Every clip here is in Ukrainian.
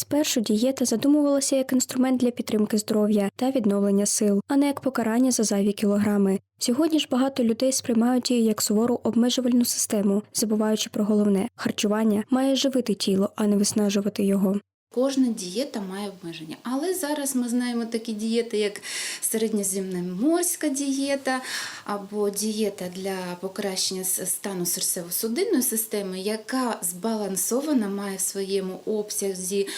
Спершу дієта задумувалася як інструмент для підтримки здоров'я та відновлення сил, а не як покарання за зайві кілограми. Сьогодні ж багато людей сприймають її як сувору обмежувальну систему, забуваючи про головне харчування має живити тіло, а не виснажувати його. Кожна дієта має обмеження. Але зараз ми знаємо такі дієти, як середньоземноморська дієта або дієта для покращення стану серцево-судинної системи, яка збалансована, має в своєму обсязі.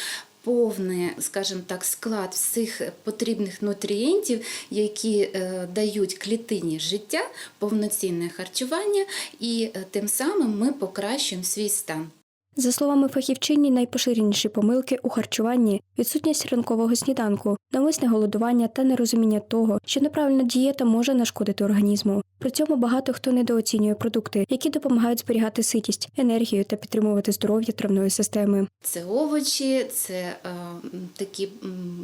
Повний, скажімо так, склад всіх потрібних нутрієнтів, які е, дають клітині життя, повноцінне харчування, і е, тим самим ми покращуємо свій стан. За словами фахівчині, найпоширеніші помилки у харчуванні відсутність ранкового сніданку, навмисне голодування та нерозуміння того, що неправильна дієта може нашкодити організму. При цьому багато хто недооцінює продукти, які допомагають зберігати ситість, енергію та підтримувати здоров'я травної системи. Це овочі, це е, такі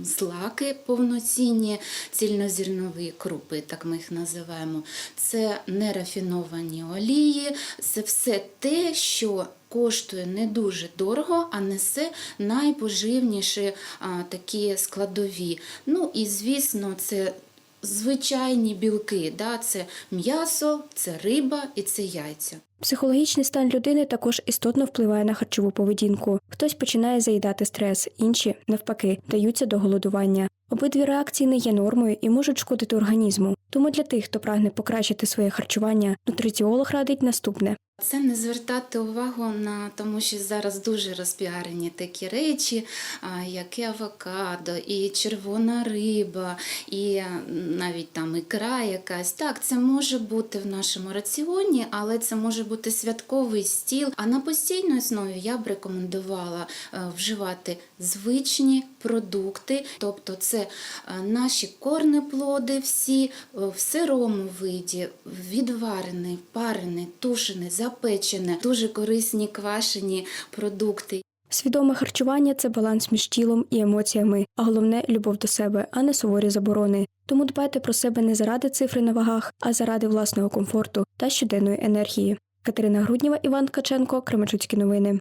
злаки повноцінні, цільнозернові крупи, так ми їх називаємо. Це нерафіновані олії, це все те, що коштує не дуже дорого, а несе найпоживніші а, такі складові. Ну і звісно, це. Звичайні білки, да, це м'ясо, це риба і це яйця. Психологічний стан людини також істотно впливає на харчову поведінку. Хтось починає заїдати стрес, інші, навпаки, даються до голодування. Обидві реакції не є нормою і можуть шкодити організму. Тому для тих, хто прагне покращити своє харчування, нутриціолог радить наступне. Це не звертати увагу на тому, що зараз дуже розпіарені такі речі, як і авокадо, і червона риба, і навіть там ікра якась. Так, це може бути в нашому раціоні, але це може бути святковий стіл. А на постійній основі я б рекомендувала е, вживати звичні продукти, тобто це е, наші корнеплоди, всі е, в сирому виді, відварений, парений, тушений, запечене, дуже корисні квашені продукти. Свідоме харчування це баланс між тілом і емоціями, а головне любов до себе, а не суворі заборони. Тому дбайте про себе не заради цифри на вагах, а заради власного комфорту та щоденної енергії. Катерина Грудніва, Іван Ткаченко, Кременчуцькі новини.